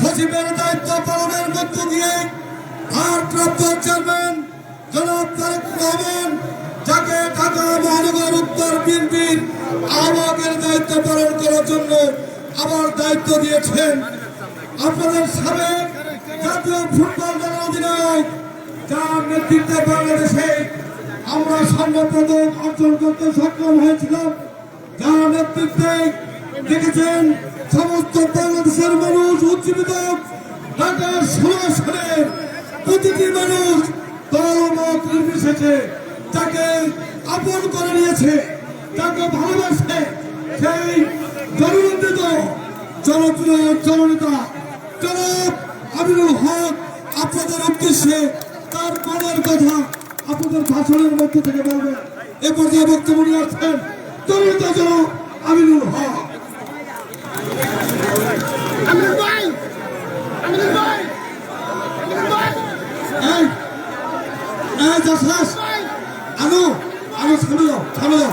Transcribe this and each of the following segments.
সচিবের দায়িত্ব পালনের মধ্য দিয়ে ভারপ্রাপ্ত চেয়ারম্যান জনাব তারেক রহমান, যাকে ঢাকা মহানগর উত্তর বিএনপির আহ্বায়কের দায়িত্ব পালন করার জন্য আবার দায়িত্ব দিয়েছেন। আপনাদের সাবেক জাতীয় ফুটবল দলের অধিনায়ক, যার নেতৃত্বে বাংলাদেশে আমরা স্বর্ণপদক অর্জন করতে সক্ষম হয়েছিলাম, যার নেতৃত্বে দেখেছেন সমস্ত বাংলাদেশের মানুষ, উজ্জীবিত ঢাকার সরাসরের প্রতিটি মানুষ দলমত নির্বিশেষে তাকে আপন করে নিয়েছে, তাকে ভালোবাসে। সেই জননন্দিত জনপ্রিয় জননেতা জনাব আমিনুল হক আপনাদের উদ্দেশ্যে তার মনের কথা আপনাদের ভাষণের মধ্য থেকে বলবেন। এ পর্যায়ে বক্তব্য নিয়ে আসছেন আমিনুল হক। আমিনুল ভাই আমিনুল ভাই আমিনুল ভাই এই এই জাসাস আনো আনো সামনে যাও সামনে যাও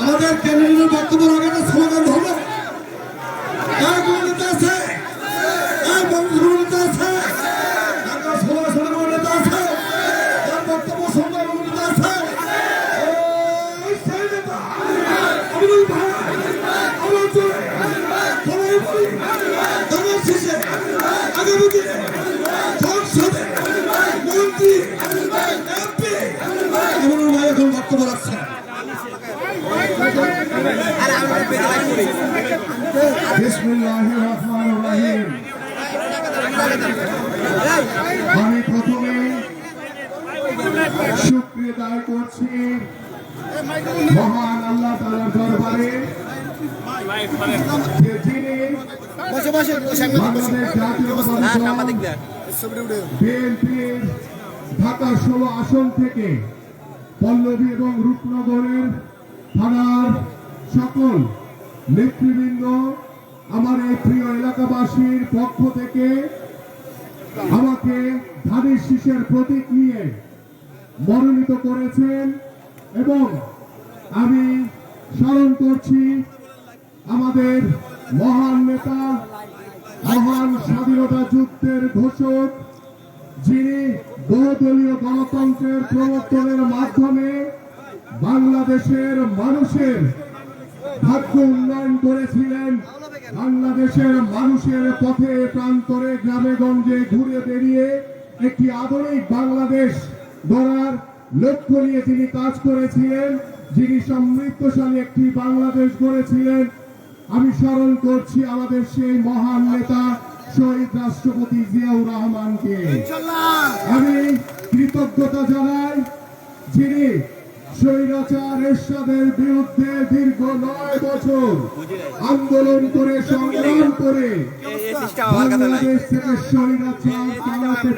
আমাদের কেন্দ্রীয় বক্তব্য আগে সমাধান হলো আমি প্রথমে শুক্রিয়া দায় করছি মহান আল্লাহ তাআলার দরবারে ঢাকা ষোলো আসন থেকে পল্লবী এবং রূপনগরের থানার সকল নেতৃবৃন্দ, আমার এই প্রিয় এলাকাবাসীর পক্ষ থেকে আমাকে ধানের শীষের প্রতীক নিয়ে মনোনীত করেছেন এবং আমি স্মরণ করছি আমাদের মহান নেতা, মহান স্বাধীনতা যুদ্ধের ঘোষক, যিনি বহুদলীয় গণতন্ত্রের প্রবর্তনের মাধ্যমে বাংলাদেশের মানুষের ভাগ্য উন্নয়ন করেছিলেন বাংলাদেশের মানুষের পথে প্রান্তরে গ্রামে গঞ্জে ঘুরে বেরিয়ে একটি আধুনিক বাংলাদেশ গড়ার লক্ষ্য নিয়ে তিনি কাজ করেছিলেন যিনি সমৃদ্ধশালী একটি বাংলাদেশ গড়েছিলেন। আমি স্মরণ করছি আমাদের সেই মহান নেতা শহীদ রাষ্ট্রপতি জিয়াউর রহমানকে। আমি কৃতজ্ঞতা জানাই যিনি স্বৈরাচার এরশাদের বিরুদ্ধে দীর্ঘ নয় বছর আন্দোলন করে, সংগ্রাম করে বাংলাদেশ থেকে স্বৈরাচার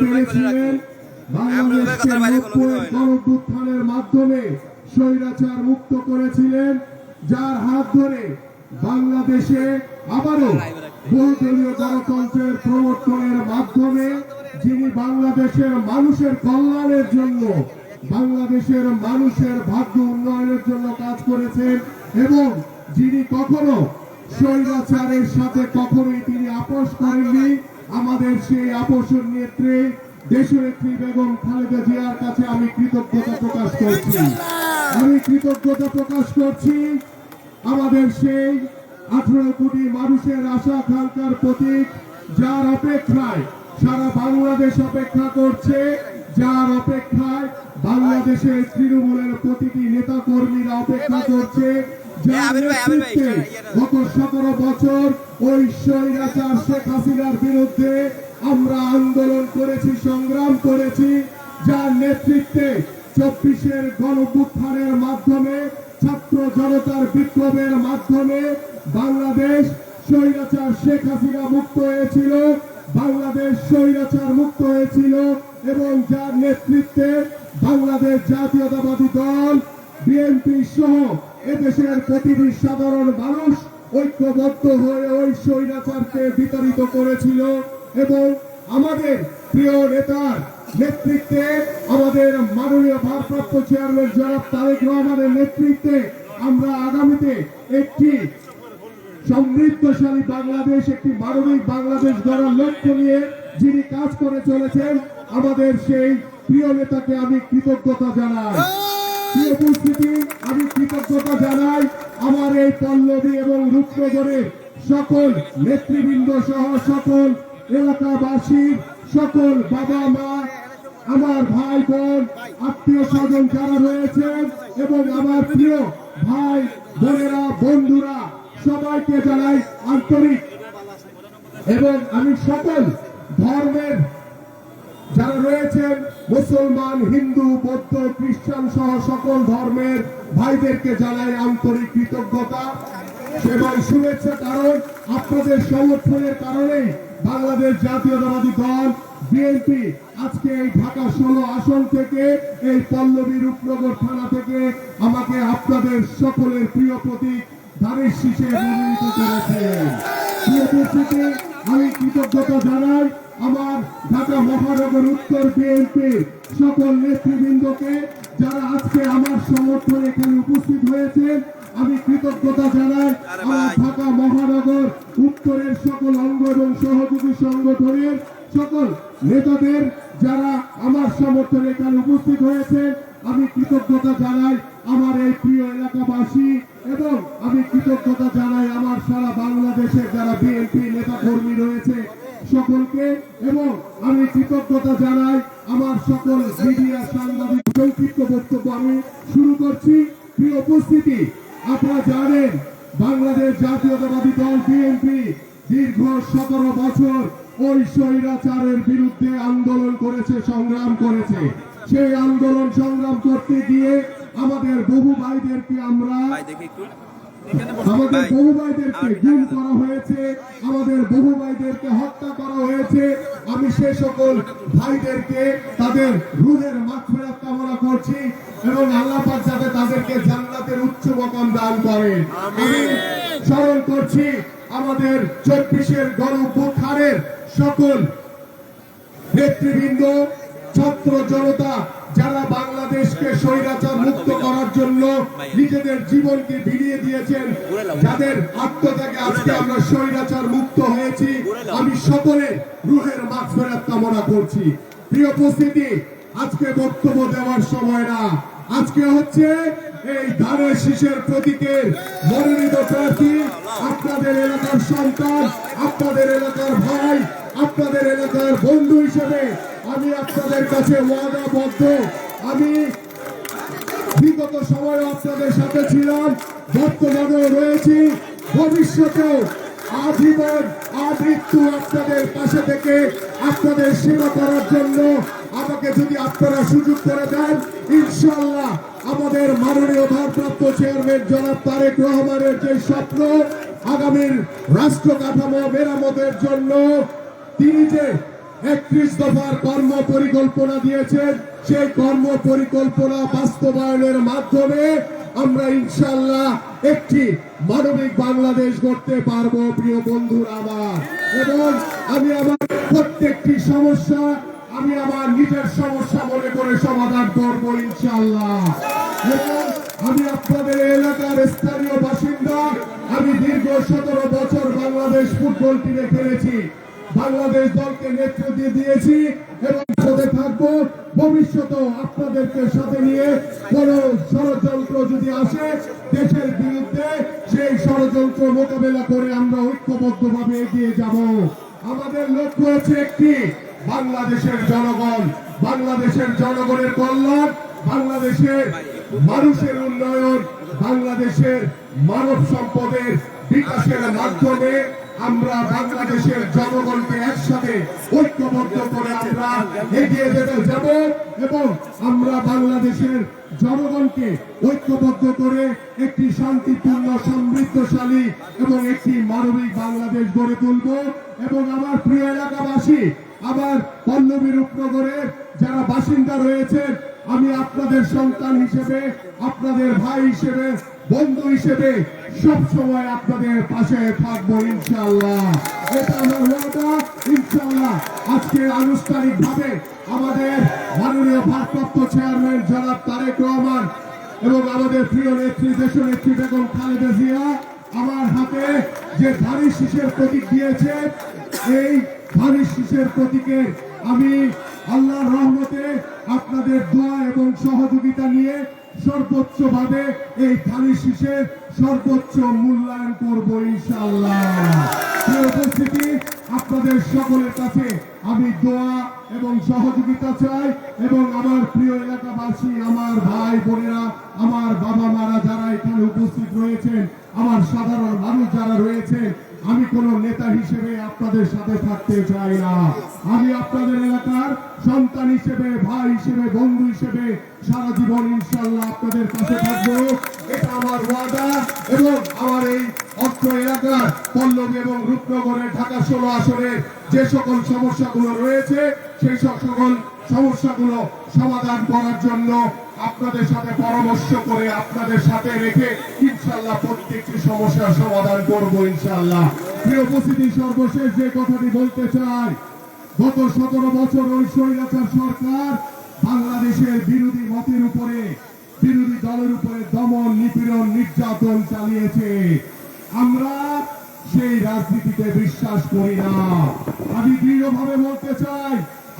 পেরেছিলেন। মাধ্যমে স্বৈরাচার মুক্ত করেছিলেন, যার হাত ধরে বাংলাদেশে আবারও বহুদলীয় গণতন্ত্রের প্রবর্তনের মাধ্যমে যিনি বাংলাদেশের মানুষের কল্যাণের জন্য বাংলাদেশের মানুষের ভাগ্য উন্নয়নের জন্য কাজ করেছেন এবং যিনি কখনো স্বৈরাচারের সাথে কখনোই তিনি আপোষ করেননি আমাদের সেই আপোষের নেত্রী দেশনেত্রী বেগম খালেদা জিয়ার কাছে আমি কৃতজ্ঞতা প্রকাশ করছি। আমি কৃতজ্ঞতা প্রকাশ করছি আমাদের সেই আঠারো কোটি মানুষের আশা আকাঙ্ক্ষার প্রতীক যার অপেক্ষায় সারা বাংলাদেশ অপেক্ষা করছে। যার অপেক্ষায় বাংলাদেশের তৃণমূলের প্রতিটি নেতা কর্মীরা অপেক্ষা করছে গত সতেরো বছর ওই স্বৈরাচার শেখ হাসিনার বিরুদ্ধে আমরা আন্দোলন করেছি সংগ্রাম করেছি যার নেতৃত্বে চব্বিশের গণপুত্থানের মাধ্যমে ছাত্র জনতার বিপ্লবের মাধ্যমে বাংলাদেশ স্বৈরাচার শেখ হাসিনা মুক্ত হয়েছিল বাংলাদেশ স্বৈরাচার মুক্ত হয়েছিল। এবং যার নেতৃত্বে বাংলাদেশ জাতীয়তাবাদী দল বিএনপি সহ এদেশের প্রতিটি সাধারণ মানুষ ঐক্যবদ্ধ হয়ে ওই স্বৈরাচারকে বিতাড়িত করেছিল এবং আমাদের প্রিয় নেতার নেতৃত্বে আমাদের মাননীয় ভারপ্রাপ্ত চেয়ারম্যান জনাব তারেক রহমানের নেতৃত্বে আমরা আগামীতে একটি সমৃদ্ধশালী বাংলাদেশ, একটি মানবিক বাংলাদেশ গড়ার লক্ষ্য নিয়ে যিনি কাজ করে চলেছেন আমাদের সেই প্রিয় নেতাকে আমি কৃতজ্ঞতা জানাই। প্রিয় উপস্থিতি আমি কৃতজ্ঞতা জানাই আমার এই পল্লবী এবং রূপনগরের সকল নেতৃবৃন্দ সহ সকল এলাকাবাসী সকল বাবা মা আমার ভাই বোন আত্মীয় স্বজন যারা রয়েছেন এবং আমার প্রিয় ভাই বোনেরা বন্ধুরা সবাইকে জানাই আন্তরিক। এবং আমি সকল ধর্মের যারা রয়েছেন মুসলমান, হিন্দু, বৌদ্ধ, খ্রিস্টান সহ সকল ধর্মের ভাইদেরকে জানাই আন্তরিক কৃতজ্ঞতা এবং শুভেচ্ছা কারণ আপনাদের সমর্থনের কারণেই বাংলাদেশ জাতীয়তাবাদী দল বিএনপি আজকে এই ঢাকা ষোলো আসন থেকে, এই পল্লবী রূপনগর থানা থেকে আমাকে আপনাদের সকলের প্রিয় প্রতীক ধানের শীষে মনোনীত প্রিয় আমি কৃতজ্ঞতা জানাই আমার ঢাকা মহানগর উত্তর বিএনপি সকল নেতৃবৃন্দকে যারা আজকে আমার সমর্থনে এখানে উপস্থিত হয়েছেন, আমি কৃতজ্ঞতা জানাই আমার ঢাকা মহানগর উত্তরের সকল অঙ্গ এবং সহযোগী সংগঠনের সকল নেতাদের যারা আমার সমর্থনে এখানে উপস্থিত হয়েছে আমি কৃতজ্ঞতা জানাই। আমার এই প্রিয় এলাকাবাসী, এবং আমি কৃতজ্ঞতা জানাই আমার সারা বাংলাদেশের যারা বিএনপি নেতা কর্মী রয়েছে সকলকে, এবং আমি কৃতজ্ঞতা জানাই আমার সকল মিডিয়া সাংবাদিক সংক্ষিপ্ত বক্তব্য আমি শুরু করছি। প্রিয় উপস্থিতি, আপনারা জানেন বাংলাদেশ জাতীয়তাবাদী দল বিএনপি দীর্ঘ সতেরো বছর ওই স্বৈরাচারের বিরুদ্ধে আন্দোলন করেছে, সংগ্রাম করেছে। সেই আন্দোলন সংগ্রাম করতে গিয়ে আমাদের বহু ভাইদেরকে আমরা আমাদের বহু ভাইদেরকে গুম করা হয়েছে আমাদের বহু ভাইদেরকে হত্যা করা হয়েছে। আমি সে সকল ভাইদেরকে তাদের রুহের মাগফিরাত কামনা করছি এবং আল্লাহ পাক যাতে তাদেরকে জান্নাতের উচ্চ মকাম দান করেন আমি স্মরণ করছি আমাদের চব্বিশের গণভ্যুত্থানের সকল নেতৃবৃন্দ ছাত্র জনতা যারা বাংলাদেশকে স্বৈরাচার মুক্ত করার জন্য নিজেদের জীবনকে বিলিয়ে দিয়েছেন, যাদের আত্মত্যাগে আজকে আমরা স্বৈরাচার মুক্ত হয়েছি, আমি সকলে রুহের মাগফিরাত কামনা করছি। প্রিয় উপস্থিতি, আজকে বক্তব্য দেওয়ার সময় না। আজকে হচ্ছে এই ধানের শীষের প্রতীকের মনোনীত প্রার্থী, আপনাদের এলাকার সন্তান, আপনাদের এলাকার ভাই, আপনাদের এলাকার বন্ধু হিসেবে আমি আপনাদের কাছে ওয়াদাবদ্ধ। আমি বিগত সময়ে আপনাদের সাথে ছিলাম, বর্তমানেও রয়েছি। ভবিষ্যতেও আজীবন আমৃত্যু আপনাদের পাশে থেকে আপনাদের সেবা করার জন্য আমাকে যদি আপনারা সুযোগ করে দেন ইনশাল্লাহ আমাদের মাননীয় ভারপ্রাপ্ত চেয়ারম্যান জনাব তারেক রহমানের যে স্বপ্ন, আগামীর রাষ্ট্র কাঠামো মেরামতের জন্য তিনি যে একত্রিশ দফার কর্ম পরিকল্পনা দিয়েছেন। সেই কর্ম পরিকল্পনা বাস্তবায়নের মাধ্যমে আমরা ইনশাল্লাহ একটি মানবিক বাংলাদেশ গড়তে প্রিয় বন্ধুরা আমার। এবং আমি আমার প্রত্যেকটি সমস্যা, আমি আমার নিজের সমস্যা মনে করে সমাধান করব ইনশাল্লাহ এবং আমি আপনাদের এলাকার স্থানীয় বাসিন্দা, আমি দীর্ঘ সতেরো বছর বাংলাদেশ ফুটবল টিমে খেলেছি। বাংলাদেশ দলকে নেতৃত্ব দিয়ে দিয়েছি এবং সাথে থাকব। ভবিষ্যতেও আপনাদেরকে সাথে নিয়ে কোন ষড়যন্ত্র যদি আসে, দেশের বিরুদ্ধে সেই ষড়যন্ত্র মোকাবেলা করে আমরা ঐক্যবদ্ধ ভাবে এগিয়ে যাব। আমাদের লক্ষ্য হচ্ছে একটি, বাংলাদেশের জনগণ। বাংলাদেশের জনগণের কল্যাণ, বাংলাদেশের মানুষের উন্নয়ন, বাংলাদেশের মানব সম্পদের বিকাশের মাধ্যমে আমরা বাংলাদেশের জনগণকে একসাথে ঐক্যবদ্ধ করে আমরা এগিয়ে যেতে যাব এবং আমরা বাংলাদেশের জনগণকে ঐক্যবদ্ধ করে একটি শান্তিপূর্ণ, সমৃদ্ধশালী এবং একটি মানবিক বাংলাদেশ গড়ে তুলব এবং আমার প্রিয় এলাকাবাসী, আমার পল্লবী রূপনগরের যারা বাসিন্দা রয়েছেন, আমি আপনাদের সন্তান হিসেবে, আপনাদের ভাই হিসেবে বন্ধু হিসেবে সব সময় আপনাদের পাশে থাকব ইনশাল্লাহ এটা ইনশাল্লাহ আজকে আমাদের মাননীয় ভারপ্রাপ্ত চেয়ারম্যান জনাব তারেক রহমান এবং আমাদের প্রিয় নেত্রী দেশ নেত্রী বেগম খালেদা জিয়া আমার হাতে যে প্রতীক দিয়েছে, এই আমি আল্লাহর রহমতে আপনাদের দোয়া এবং সহযোগিতা নিয়ে সর্বোচ্চ ভাবে এই ধারি শীষের সর্বোচ্চ মূল্যায়ন করব ইনশাআল্লাহ। উপস্থিতি, আপনাদের সকলের কাছে আমি দোয়া এবং সহযোগিতা চাই এবং আমার প্রিয় এলাকাবাসী, আমার ভাই বোনেরা, আমার বাবা মারা যারা এখানে উপস্থিত রয়েছেন, আমার সাধারণ মানুষ যারা রয়েছে আমি কোন নেতা হিসেবে আপনাদের সাথে থাকতে চাই না। আমি আপনাদের এলাকার সন্তান হিসেবে, ভাই হিসেবে, বন্ধু হিসেবে সারা জীবন ইনশাল্লাহ আপনাদের পাশে থাকব। এটা আমার ওয়াদা এবং আমার এই অর্থ এলাকার পল্লবী এবং রূপনগরের ঢাকা ষোলো আসনের যে সকল সমস্যাগুলো রয়েছে, সেই সব সকল সমস্যাগুলো সমাধান করার জন্য আপনাদের সাথে পরামর্শ করে আপনাদের সাথে রেখে ইনশাল্লাহ প্রত্যেকটি সমস্যার সমাধান করব ইনশাল্লাহ প্রিয় উপস্থিতি, সর্বশেষ যে কথাটি বলতে চাই, গত সতেরো বছর ওই স্বৈরাচার সরকার বাংলাদেশের বিরোধী মতের উপরে, বিরোধী দলের উপরে দমন, নিপীড়ন, নির্যাতন চালিয়েছে। আমরা সেই রাজনীতিতে বিশ্বাস করি না। আমি দৃঢ়ভাবে বলতে চাই,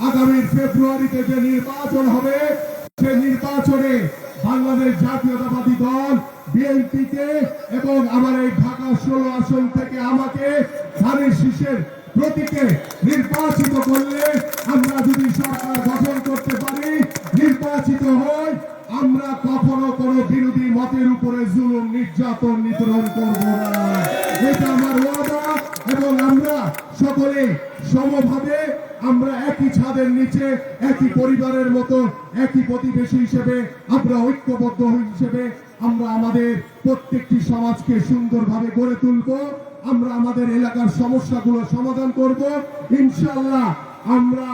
আগামী ফেব্রুয়ারিতে যে নির্বাচন হবে নির্বাচনে বাংলাদেশ জাতীয়তাবাদী দল, বিএনপিকে এবং আমার এই ঢাকা ষোলো আসন থেকে আমাকে ধানের শীষের প্রতীকে নির্বাচিত করলে আমরা যদি সরকার গঠন করতে পারি, নির্বাচিত হই, আমরা কখনো কোনো বিরোধী মতের উপরে জুলুম, নির্যাতন নিতরণ করব না এটা আমার ওয়াদা এবং আমরা সকলে সমভাবে আমরা একই ছাদের নিচে একই পরিবারের মতো একই প্রতিবেশী হিসেবে আমরা ঐক্যবদ্ধ হিসেবে আমরা আমাদের প্রত্যেকটি সমাজকে সুন্দরভাবে গড়ে তুলব, আমরা আমাদের এলাকার সমস্যাগুলো সমাধান করব। ইনশাল্লাহ আমরা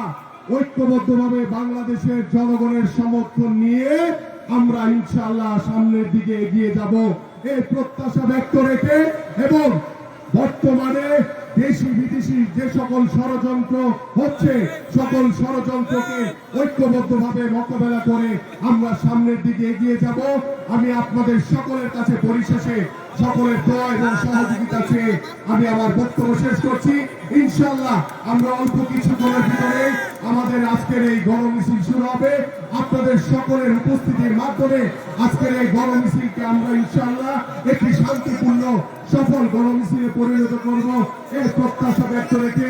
ঐক্যবদ্ধভাবে বাংলাদেশের জনগণের সমর্থন নিয়ে আমরা ইনশাল্লাহ সামনের দিকে এগিয়ে যাব। এই প্রত্যাশা ব্যক্ত রেখে এবং বর্তমানে দেশি বিদেশি যে সকল ষড়যন্ত্র হচ্ছে, সকল ষড়যন্ত্রকে ঐক্যবদ্ধভাবে মোকাবেলা করে আমরা সামনের দিকে এগিয়ে যাব। আমি আপনাদের সকলের কাছে পরিশেষে সকলের দোয়া এবং সহযোগিতা চেয়ে আমি আমার বক্তব্য শেষ করছি। ইনশাল্লাহ আমরা অল্প কিছুক্ষণের ভিতরে আমাদের আজকের এই গণ মিছিল শুরু হবে। আপনাদের সকলের উপস্থিতির মাধ্যমে আজকের এই গণ মিছিলকে আমরা ইনশাল্লাহ একটি শান্তিপূর্ণ, সফল গণ মিছিলে পরিণত করব। এর প্রত্যাশা ব্যক্ত রেখে